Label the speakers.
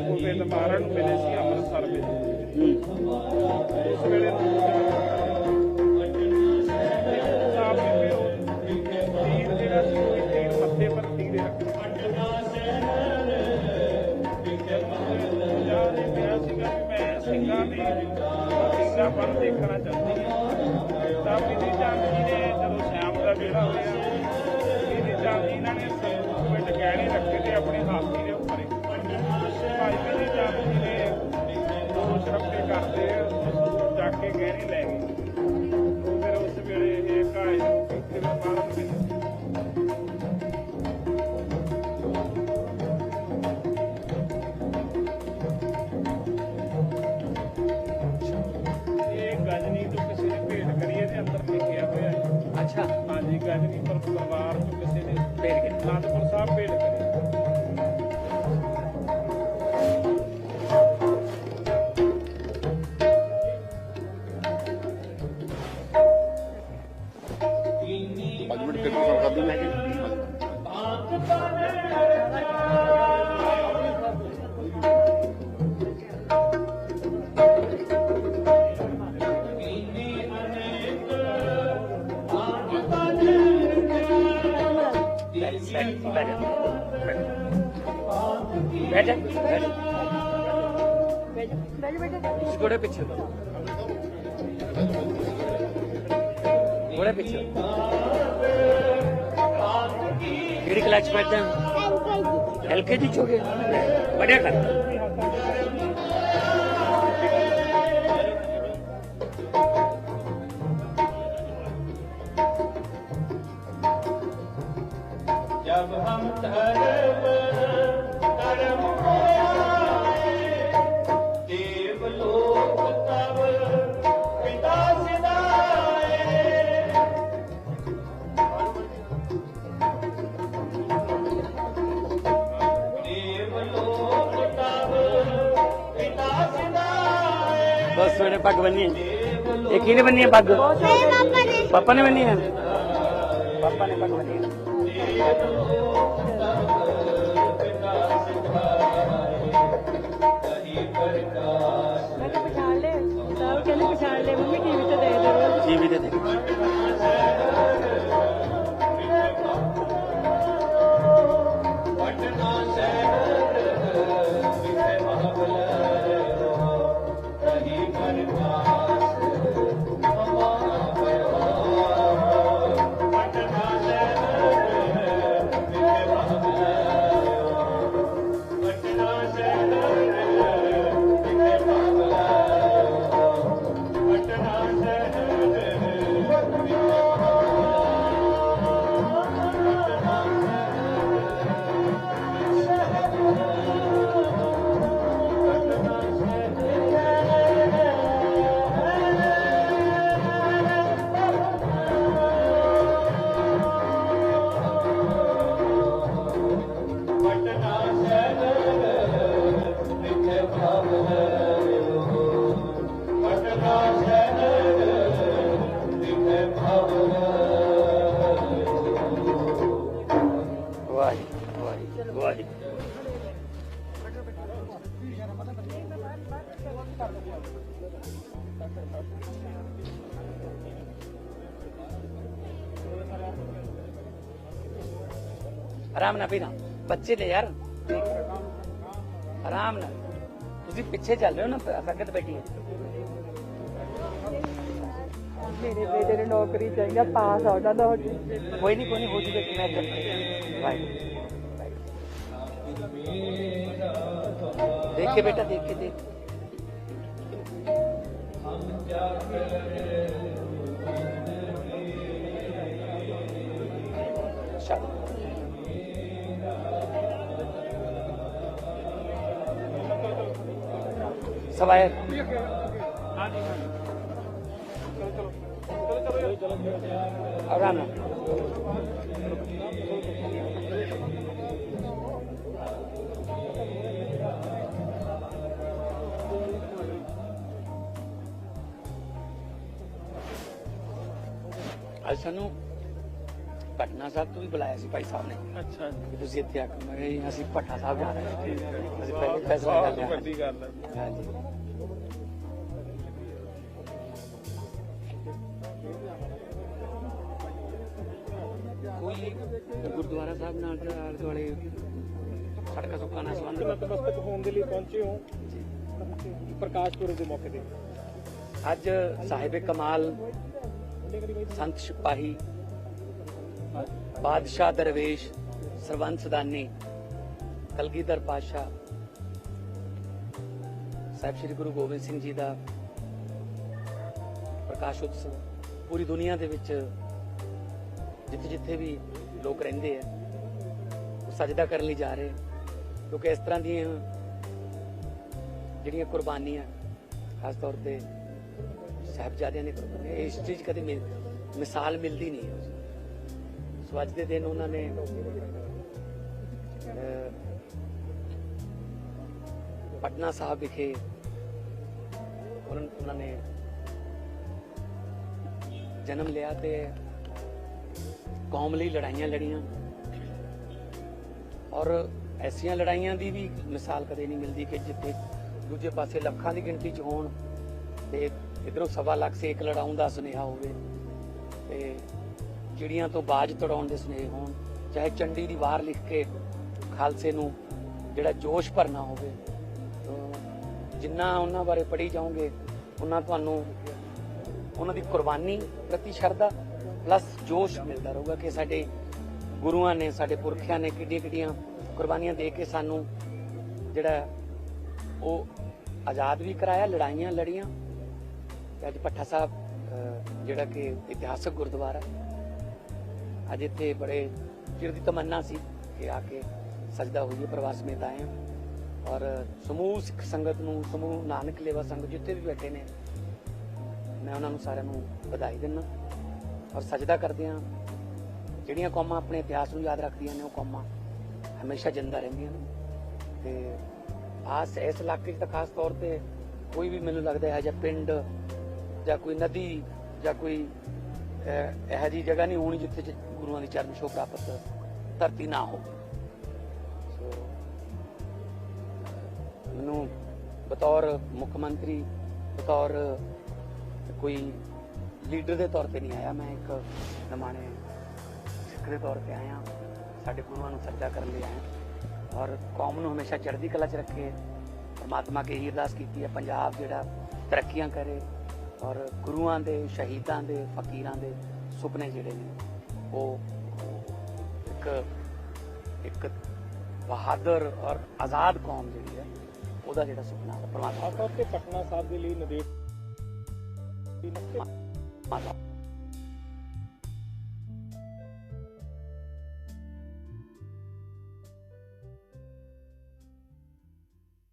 Speaker 1: ਗੋਬਿੰਦ ਮਹਾਰਾਜ ਨੂੰ ਮਿਲੇ ਸੀ, ਅੰਮ੍ਰਿਤਸਰ ਵਿੱਚ। ਉਸ ਵੇਲੇ ਮੈਂ ਸਿੰਘਾਂ ਦੀ, ਸਿੰਘਾਂ ਪਰ ਦੇਖਣਾ ਚਾਹੁੰਦੀ ਹਾਂ। ਤਾਂ ਵੀ ਚੰਦ ਨੇ ਜਦੋਂ ਸ਼ਾਮ ਦਾ ਵੇਲਾ ਹੋਇਆ ਇਹਦੀ ਚੰਦ ਇਹਨਾਂ ਨੇ ਪਿੰਡ ਗਹਿਣੇ ਰੱਖੇ ਤੇ ਆਪਣੇ ਹਾਥੀ
Speaker 2: ਬੈਠ ਜਾ ਬੈਠ ਇਸ ਘੋੜੇ ਪਿੱਛੇ ਘੋੜੇ ਪਿੱਛੇ ਕਿਹੜੀ ਕਲਾਸ ਚ ਪੜ੍ਹਦੇ ਹੋ ਐਲਕੇਜੀ ਚ ਹੋ ਪੱਗ ਬੰਨੀ ਹੈ ਇਹ ਕਿਹਨੇ ਬੰਨੀ ਹੈ ਪੱਗ? ਪਾਪਾ ਨੇ ਬੰਨੀ ਹੈ ਪਾਪਾ ਨੇ ਪੱਗ ਬੰਨੀ
Speaker 3: ਮੈਂ ਤਾਂ ਪਛਾਣ ਲਏ ਸਭ ਕਹਿੰਦੇ ਪਛਾਣ ਲਏ ਮੰਮੀ ਟੀਵੀ ਤੇ ਦੇਖਦੇ ਰੋਜ਼
Speaker 2: ਟੀਵੀ ਤੇ ਦੇਖ। ਵਾਹਿਗੁਰੂ ਵਾਹਿਗੁਰੂ ਆਰਾਮ ਨਾਲ ਪੀਣਾ ਬੱਚੇ ਨੇ ਯਾਰ ਆਰਾਮ ਨਾਲ ਤੁਸੀਂ ਪਿੱਛੇ ਚੱਲ ਰਹੇ ਹੋ ਨਾ ਸੰਗਤ ਬੈਠੀ ਹੈ
Speaker 3: ਮੇਰੇ ਬੇਟੇ ਨੂੰ ਨੌਕਰੀ ਚਾਹੀਦਾ ਪਾਸ ਆ ਉਹਨਾਂ ਦਾ ਹੋ ਜੇ
Speaker 2: ਕੋਈ ਨਹੀਂ ਕੋਈ ਨਹੀਂ ਹੋ ਜੂਗਾ ਕਿ ਮੈਂ ਕਰ ਵਾਹਿਗੁਰੂ ਦੇਖ ਕੇ ਬੇਟਾ ਦੇਖ ਕੇ ਦੇਖ ਚਲੋ ਅੱਜ ਸਾਨੂੰ ਪਟਨਾ ਸਾਹਿਬ ਤੋਂ ਵੀ ਬੁਲਾਇਆ ਸੀ ਭਾਈ ਸਾਹਿਬ ਨੇ।
Speaker 1: ਅੱਛਾ
Speaker 2: ਕਿ ਤੁਸੀਂ ਇੱਥੇ ਆ ਕੇ ਮੈਂ ਕਿਹਾ ਜੀ, ਅਸੀਂ ਭੱਠਾ ਸਾਹਿਬ ਜਾ ਰਹੇ ਹਾਂ। ਅਸੀਂ ਪਹਿਲੇ ਫੈਸਲਾ ਕਰ ਲਿਆ।
Speaker 1: ਵੱਡੀ ਗੱਲ ਹੈ।
Speaker 2: ਹਾਂਜੀ। ਕੋਈ ਗੁਰਦੁਆਰਾ ਸਾਹਿਬ ਨਾਲ ਤੇ ਆਲੇ ਦੁਆਲੇ ਸੜਕਾਂ ਸੁੱਕਾਂ ਨਾਲ ਸੰਬੰਧ
Speaker 1: ਨਤਮਸਤਕ ਹੋਣ ਦੇ ਲਈ ਪਹੁੰਚੇ ਹੋ। ਪ੍ਰਕਾਸ਼ ਪੁਰਬ ਦੇ ਮੌਕੇ ਤੇ।
Speaker 2: ਅੱਜ ਸਾਹਿਬ ਕਮਾਲ ਸੰਤ ਸਿਪਾਹੀ, ਬਾਦਸ਼ਾਹ ਦਰਵੇਸ਼ ਸਰਵੰਤ ਸਦਾਨੀ ਕਲਗੀਧਰ ਪਾਸ਼ਾ ਸਾਹਿਬ ਸ੍ਰੀ ਗੁਰੂ ਗੋਬਿੰਦ ਸਿੰਘ ਜੀ ਦਾ ਪ੍ਰਕਾਸ਼ ਉਤਸਵ। ਪੂਰੀ ਦੁਨੀਆ ਦੇ ਵਿੱਚ ਜਿੱਥੇ ਜਿੱਥੇ ਵੀ ਲੋਕ ਰਹਿੰਦੇ ਆ, ਉਹ ਸਜਦਾ ਕਰਨ ਲਈ ਜਾ ਰਹੇ ਕਿਉਂਕਿ ਇਸ ਤਰ੍ਹਾਂ ਦੀਆਂ ਜਿਹੜੀਆਂ ਕੁਰਬਾਨੀਆਂ, ਖਾਸ ਤੌਰ ਤੇ ਸਾਹਿਬਜ਼ਾਦਿਆਂ ਨੇ ਕੁਰਬਾਨੀ ਇਸ ਚੀਜ਼ ਕਦੇ ਮਿਲ- ਮਿਸਾਲ ਮਿਲਦੀ ਨਹੀਂ ਹੈ। ਸੋ ਅੱਜ ਦੇ ਦਿਨ ਉਹਨਾਂ ਨੇ ਪਟਨਾ ਸਾਹਿਬ ਵਿਖੇ ਉਹਨਾਂ ਨੇ ਜਨਮ ਲਿਆ ਤੇ ਕੌਮ ਲਈ ਲੜਾਈਆਂ ਲੜੀਆਂ। ਔਰ ਐਸੀਆਂ ਲੜਾਈਆਂ ਦੀ ਵੀ ਮਿਸਾਲ ਕਦੇ ਨਹੀਂ ਮਿਲਦੀ ਕਿ ਜਿੱਥੇ ਦੂਜੇ ਪਾਸੇ ਲੱਖਾਂ ਦੀ ਗਿਣਤੀ 'ਚ ਹੋਣ ਤੇ ਇਧਰੋਂ ਸਵਾ ਲੱਖ ਸੇਕ ਲੜਾਉਣ ਦਾ ਸੁਨੇਹਾ ਹੋਵੇ ਤੇ ਚਿੜੀਆਂ ਤੋਂ ਬਾਜ ਤੜਾਉਣ ਦੇ ਸੁਨੇਹੇ ਹੋਣ, ਚਾਹੇ ਚੰਡੀ ਦੀ ਵਾਰ ਲਿਖ ਕੇ ਖਾਲਸੇ ਨੂੰ ਜਿਹੜਾ ਜੋਸ਼ ਭਰਨਾ ਹੋਵੇ ਜਿੰਨਾ ਉਹਨਾਂ ਬਾਰੇ ਪੜ੍ਹੀ ਜਾਓਗੇ, ਉਹਨਾਂ ਤੁਹਾਨੂੰ, ਉਹਨਾਂ ਦੀ ਕੁਰਬਾਨੀ ਪ੍ਰਤੀ ਸ਼ਰਧਾ ਪਲੱਸ ਜੋਸ਼ ਮਿਲਦਾ ਰਹੂਗਾ ਕਿ ਸਾਡੇ ਗੁਰੂਆਂ ਨੇ, ਸਾਡੇ ਪੁਰਖਿਆਂ ਨੇ ਕਿੱਡੀਆਂ ਕਿੱਡੀਆਂ ਕੁਰਬਾਨੀਆਂ ਦੇ ਕੇ ਸਾਨੂੰ ਜਿਹੜਾ ਉਹ ਆਜ਼ਾਦ ਵੀ ਕਰਾਇਆ, ਲੜਾਈਆਂ ਲੜੀਆਂ ਅੱਜ ਪੱਠਾ ਸਾਹਿਬ ਜਿਹੜਾ ਕਿ ਇਤਿਹਾਸਕ ਗੁਰਦੁਆਰਾ ਅੱਜ ਇੱਥੇ ਬੜੇ ਚਿਰ ਦੀ ਤਮੰਨਾ ਸੀ ਕਿ ਆ ਕੇ ਸਜਦਾ ਹੋਈਏ ਪ੍ਰਵਾਸ ਸਮੇਤ ਆਏ ਹਾਂ। ਔਰ ਸਮੂਹ ਸਿੱਖ ਸੰਗਤ ਨੂੰ, ਸਮੂਹ ਨਾਨਕ ਲੇਵਾ ਸੰਗਤ ਜਿੱਥੇ ਵੀ ਬੈਠੇ ਨੇ, ਮੈਂ ਉਹਨਾਂ ਨੂੰ ਸਾਰਿਆਂ ਨੂੰ ਵਧਾਈ ਦਿੰਦਾ ਔਰ ਸਜਦਾ ਕਰਦੇ ਹਾਂ। ਜਿਹੜੀਆਂ ਕੌਮਾਂ ਆਪਣੇ ਇਤਿਹਾਸ ਨੂੰ ਯਾਦ ਰੱਖਦੀਆਂ ਨੇ, ਉਹ ਕੌਮਾਂ ਹਮੇਸ਼ਾ ਜਿੰਦਾ ਰਹਿੰਦੀਆਂ ਨੇ। ਤੇ ਆਸ ਇਸ ਇਲਾਕੇ 'ਚ ਤਾਂ ਖਾਸ ਤੌਰ ਤੇ ਕੋਈ ਵੀ ਮੈਨੂੰ ਲੱਗਦਾ ਹੈ ਜਿਹਾ ਪਿੰਡ ਜਾਂ ਕੋਈ ਨਦੀ ਜਾਂ ਕੋਈ ਇਹੋ ਜਿਹੀ ਜਗ੍ਹਾ ਨਹੀਂ ਹੋਣੀ ਜਿੱਥੇ ਗੁਰੂਆਂ ਦੀ ਚਰਨ ਛੋਹ ਪ੍ਰਾਪਤ ਧਰਤੀ ਨਾ ਹੋਵੇ। ਸੋ ਮੈਨੂੰ ਬਤੌਰ ਮੁੱਖ ਮੰਤਰੀ, ਬਤੌਰ ਕੋਈ ਲੀਡਰ ਦੇ ਤੌਰ ਤੇ ਨਹੀਂ ਆਇਆ। ਮੈਂ ਇੱਕ ਨਮਾਣੇ ਸਿੱਖ ਦੇ ਤੌਰ ਤੇ ਆਇਆ। ਸਾਡੇ ਗੁਰੂਆਂ ਨੂੰ ਸੱਜਾ ਕਰਨ ਲਈ ਆਇਆ। ਔਰ ਕੌਮ ਨੂੰ ਹਮੇਸ਼ਾ ਚੜ੍ਹਦੀ ਕਲਾ 'ਚ ਰੱਖੇ। ਪਰਮਾਤਮਾ ਕੇ ਇਹੀ ਅਰਦਾਸ ਕੀਤੀ ਹੈ, ਪੰਜਾਬ ਜਿਹੜਾ ਤਰੱਕੀਆਂ ਕਰੇ। ਔਰ ਗੁਰੂਆਂ ਦੇ ਸ਼ਹੀਦਾਂ ਦੇ ਫਕੀਰਾਂ ਦੇ ਸੁਪਨੇ ਜਿਹੜੇ ਨੇ ਉਹ ਇੱਕ ਇੱਕ ਬਹਾਦਰ ਔਰ ਆਜ਼ਾਦ ਕੌਮ ਜਿਹੜੀ ਹੈ ਉਹਦਾ ਜਿਹੜਾ ਸੁਪਨਾ ਹੈ ਪਰਮਾਤਮਾ
Speaker 1: ਖਾਸ ਤੌਰ ਤੇ ਪਟਨਾ ਸਾਹਿਬ ਦੇ ਲਈ ਨਦੇੜ
Speaker 2: ਮਾਤਾ